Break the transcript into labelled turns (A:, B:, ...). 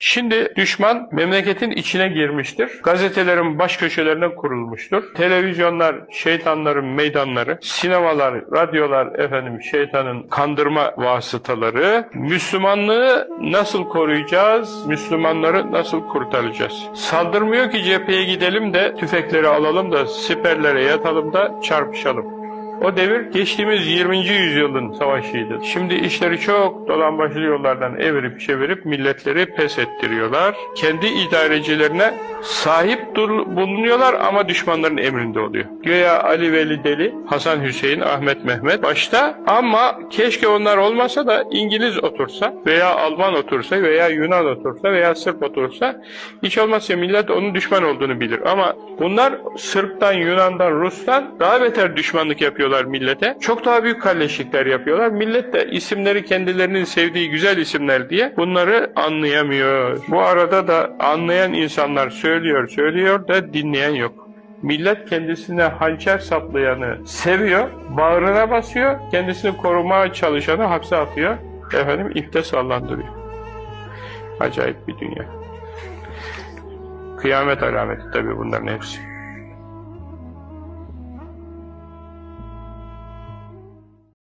A: Şimdi düşman memleketin içine girmiştir. Gazetelerin baş köşelerine kurulmuştur. Televizyonlar şeytanların meydanları, sinemalar, radyolar efendim şeytanın kandırma vasıtaları. Müslümanlığı nasıl koruyacağız? Müslümanları nasıl kurtaracağız? Saldırmıyor ki cepheye gidelim de tüfekleri alalım da siperlere yatalım da çarpışalım. O devir geçtiğimiz 20. yüzyılın savaşıydı. Şimdi işleri çok dolambaçlı yollardan evirip çevirip milletleri pes ettiriyorlar. Kendi idarecilerine sahip dur- bulunuyorlar ama düşmanların emrinde oluyor. Göya Ali Veli Deli, Hasan Hüseyin, Ahmet Mehmet başta ama keşke onlar olmasa da İngiliz otursa veya Alman otursa veya Yunan otursa veya Sırp otursa hiç olmazsa millet onun düşman olduğunu bilir. Ama bunlar Sırp'tan, Yunan'dan, Rus'tan daha beter düşmanlık yapıyorlar millete. Çok daha büyük kalleşlikler yapıyorlar. Millet de isimleri kendilerinin sevdiği güzel isimler diye bunları anlayamıyor. Bu arada da anlayan insanlar söylüyor, söylüyor da dinleyen yok. Millet kendisine hançer saplayanı seviyor, bağrına basıyor, kendisini korumaya çalışanı hapse atıyor, efendim ipte sallandırıyor. Acayip bir dünya. Kıyamet alameti tabii bunların hepsi.